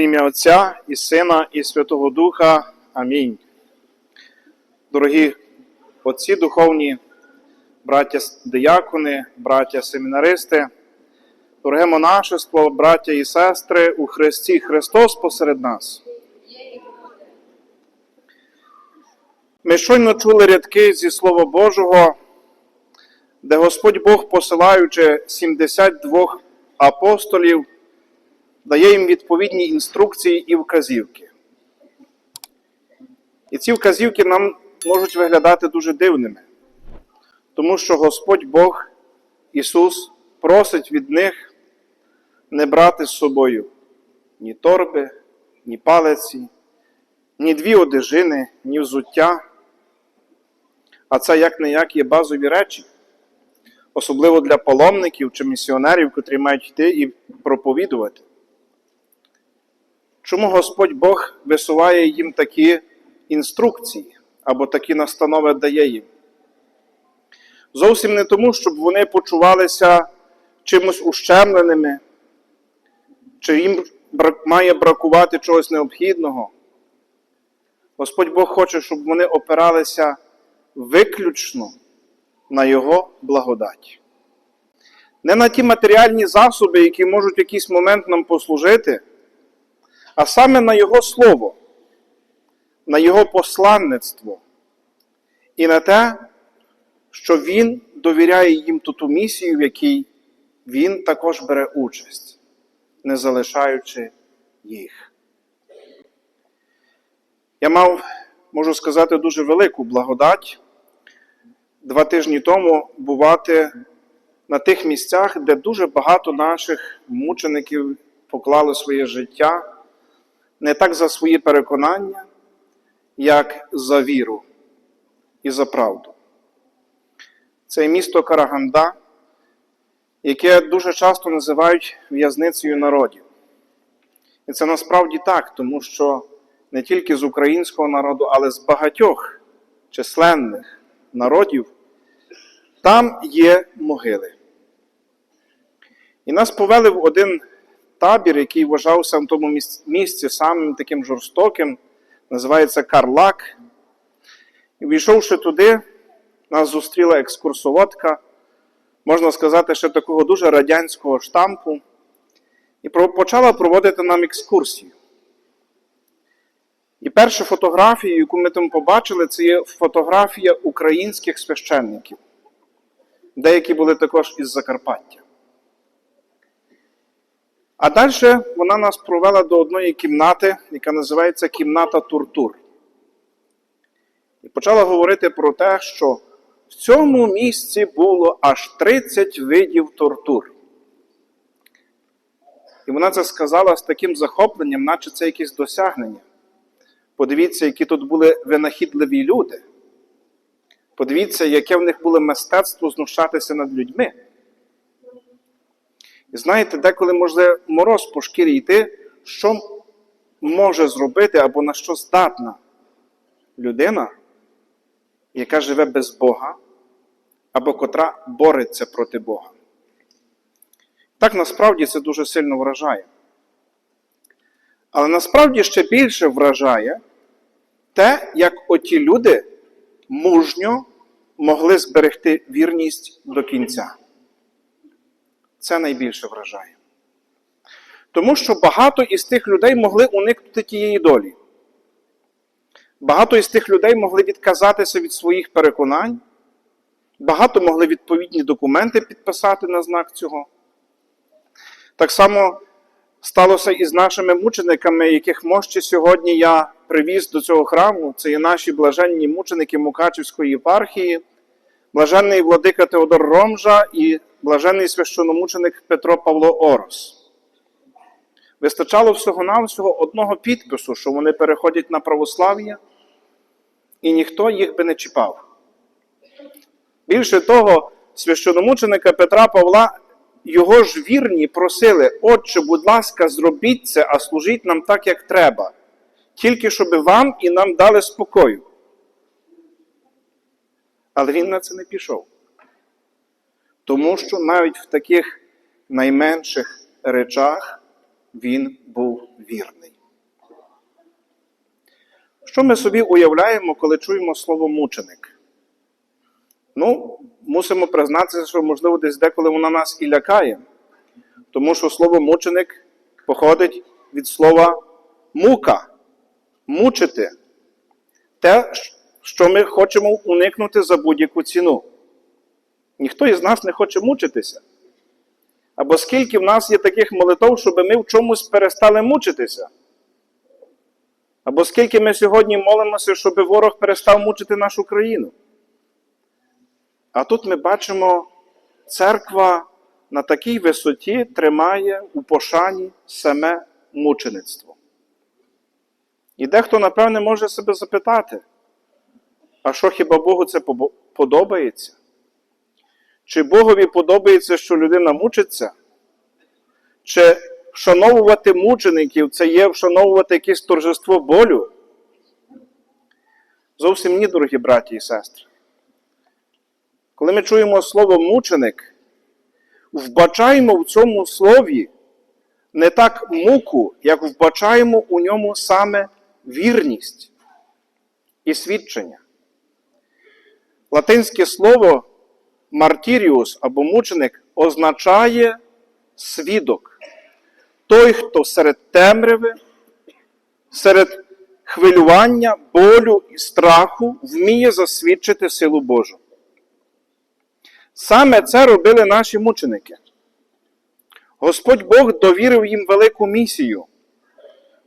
ім'я Отця і Сина, і Святого Духа. Амінь. Дорогі отці духовні, браття диякони, браття семінаристи, дороге монашество, браття і сестри у Христі Христос посеред нас. Ми щойно чули рядки зі Слова Божого, де Господь Бог, посилаючи 72 апостолів, дає їм відповідні інструкції і вказівки. І ці вказівки нам можуть виглядати дуже дивними, тому що Господь Бог, Ісус, просить від них не брати з собою ні торби, ні палиці, ні дві одежини, ні взуття. А це як не як є базові речі, особливо для паломників чи місіонерів, котрі мають йти і проповідувати. Чому Господь Бог висуває їм такі інструкції або такі настанови дає їм? Зовсім не тому, щоб вони почувалися чимось ущемленими, чи їм має бракувати чогось необхідного. Господь Бог хоче, щоб вони опиралися виключно на Його благодать. Не на ті матеріальні засоби, які можуть в якийсь момент нам послужити, а саме на Його Слово, на Його посланництво і на те, що Він довіряє їм ту, ту місію, в якій Він також бере участь, не залишаючи їх. Я мав, можу сказати, дуже велику благодать два тижні тому бувати на тих місцях, де дуже багато наших мучеників поклали своє життя не так за свої переконання, як за віру і за правду. Це місто Караганда, яке дуже часто називають в'язницею народів. І це насправді так, тому що не тільки з українського народу, але з багатьох численних народів там є могили. І нас повели в один табір, який вважався в тому місці самим таким жорстоким, називається Карлак. І війшовши туди, нас зустріла екскурсоводка, можна сказати, ще такого дуже радянського штампу, і почала проводити нам екскурсію. І перша фотографія, яку ми там побачили, це є фотографія українських священників. Деякі були також із Закарпаття. А далі вона нас провела до одної кімнати, яка називається кімната Туртур. І почала говорити про те, що в цьому місці було аж 30 видів тортур. І вона це сказала з таким захопленням, наче це якесь досягнення. Подивіться, які тут були винахідливі люди. Подивіться, яке в них було мистецтво знущатися над людьми. І знаєте, деколи може мороз по шкірі йти, що може зробити або на що здатна людина, яка живе без Бога, або котра бореться проти Бога. Так насправді це дуже сильно вражає. Але насправді ще більше вражає те, як оті люди мужньо могли зберегти вірність до кінця. Це найбільше вражає. Тому що багато із тих людей могли уникнути тієї долі. Багато із тих людей могли відказатися від своїх переконань, багато могли відповідні документи підписати на знак цього. Так само сталося і з нашими мучениками, яких мощі сьогодні я привіз до цього храму. Це є наші блаженні мученики Мукачівської єпархії, блаженний владика Теодор Ромжа і блаженний священомученик Петро Павло Орос. Вистачало всього-навсього одного підпису, що вони переходять на православ'я, і ніхто їх би не чіпав. Більше того, священомученика Петра Павла, його ж вірні просили, Отче, будь ласка, зробіть це, а служіть нам так, як треба, тільки щоб вам і нам дали спокою. Але він на це не пішов. Тому що навіть в таких найменших речах він був вірний. Що ми собі уявляємо, коли чуємо слово мученик? Ну, мусимо признатися, що, можливо, десь деколи вона нас і лякає, тому що слово мученик походить від слова мука, мучити. Те, що ми хочемо уникнути за будь-яку ціну. Ніхто із нас не хоче мучитися. Або скільки в нас є таких молитов, щоб ми в чомусь перестали мучитися. Або скільки ми сьогодні молимося, щоб ворог перестав мучити нашу країну. А тут ми бачимо, церква на такій висоті тримає у пошані саме мучеництво. І дехто, напевне, може себе запитати, а що хіба Богу це подобається? Чи Богові подобається, що людина мучиться? Чи вшановувати мучеників це є вшановувати якесь торжество болю? Зовсім ні, дорогі браті і сестри. Коли ми чуємо слово мученик, вбачаємо в цьому слові не так муку, як вбачаємо у ньому саме вірність і свідчення. Латинське слово мартіріус або мученик означає свідок. Той, хто серед темряви, серед хвилювання, болю і страху вміє засвідчити силу Божу. Саме це робили наші мученики. Господь Бог довірив їм велику місію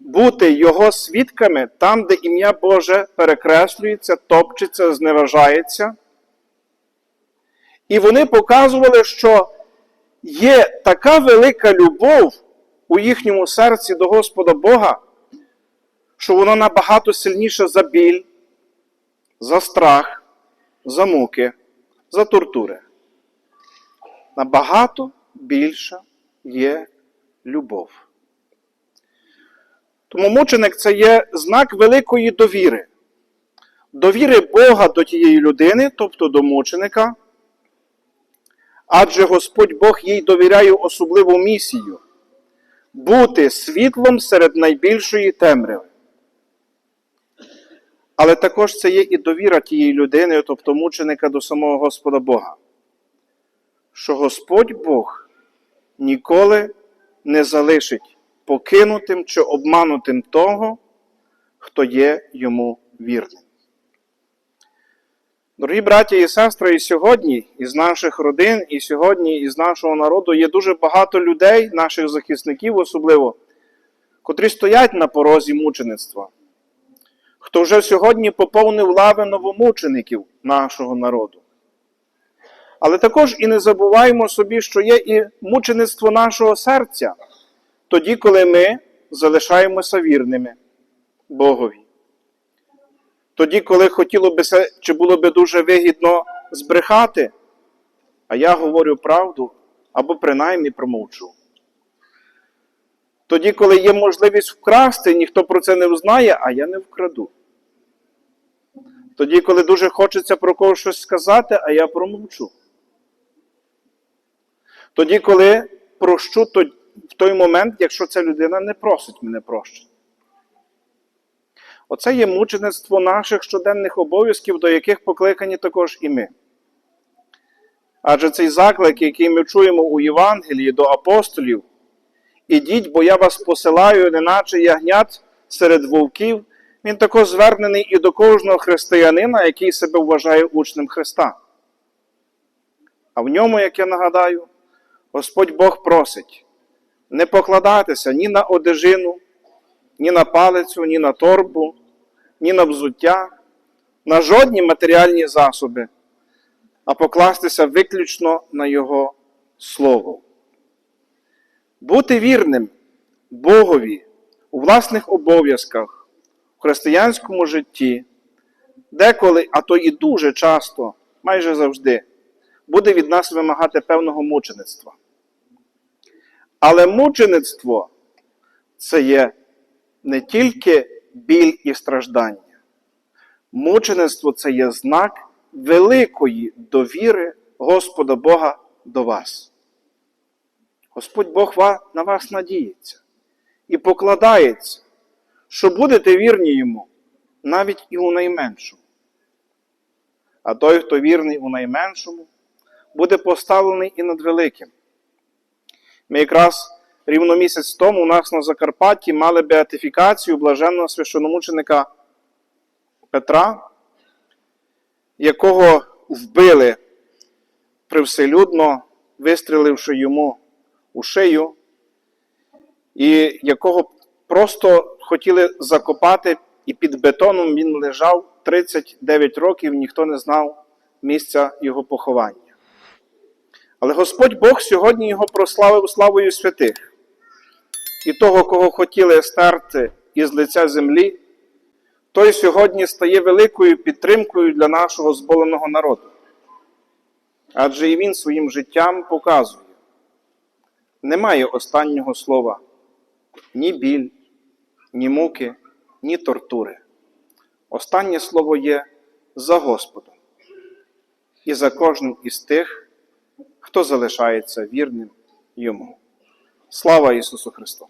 бути Його свідками там, де ім'я Боже перекреслюється, топчеться, зневажається. І вони показували, що є така велика любов у їхньому серці до Господа Бога, що вона набагато сильніша за біль, за страх, за муки, за тортури. Набагато більша є любов. Тому мученик це є знак великої довіри. Довіри Бога до тієї людини, тобто до мученика. Адже Господь Бог їй довіряє особливу місію бути світлом серед найбільшої темряви. Але також це є і довіра тієї людини, тобто мученика до самого Господа Бога. Що Господь Бог ніколи не залишить покинутим чи обманутим того, хто є йому вірним. Дорогі браті і сестри, і сьогодні із наших родин, і сьогодні із нашого народу є дуже багато людей, наших захисників особливо, котрі стоять на порозі мучеництва, хто вже сьогодні поповнив лави новомучеників нашого народу. Але також і не забуваємо собі, що є і мучеництво нашого серця, тоді, коли ми залишаємося вірними Богові. Тоді, коли хотіло би чи було би дуже вигідно збрехати, а я говорю правду або принаймні промовчу. Тоді, коли є можливість вкрасти, ніхто про це не взнає, а я не вкраду. Тоді, коли дуже хочеться про когось щось сказати, а я промовчу. Тоді, коли прощу то в той момент, якщо ця людина не просить мене прощення. Оце є мучеництво наших щоденних обов'язків, до яких покликані також і ми. Адже цей заклик, який ми чуємо у Євангелії до апостолів, ідіть, бо я вас посилаю, неначе ягнят серед вовків, він також звернений і до кожного християнина, який себе вважає учнем Христа. А в ньому, як я нагадаю, Господь Бог просить не покладатися ні на одежину, ні на палицю, ні на торбу, ні на взуття, на жодні матеріальні засоби, а покластися виключно на Його Слово. Бути вірним Богові у власних обов'язках, у християнському житті, деколи, а то і дуже часто, майже завжди, буде від нас вимагати певного мучеництва. Але мучеництво це є не тільки біль і страждання. Мучеництво це є знак великої довіри Господа Бога до вас. Господь Бог на вас надіється. і покладається, що будете вірні йому навіть і у найменшому. А той, хто вірний у найменшому, буде поставлений і над великим. Ми якраз рівно місяць тому у нас на Закарпатті мали беатифікацію блаженного священомученика Петра, якого вбили привселюдно, вистріливши йому у шию, і якого просто хотіли закопати, і під бетоном він лежав 39 років, ніхто не знав місця його поховання. Але Господь Бог сьогодні його прославив славою святих. І того, кого хотіли стерти із лиця землі, той сьогодні стає великою підтримкою для нашого зболеного народу. Адже і він своїм життям показує, немає останнього слова ні біль, ні муки, ні тортури. Останнє слово є за Господом і за кожним із тих, хто залишається вірним йому. Слава Ісусу Христу!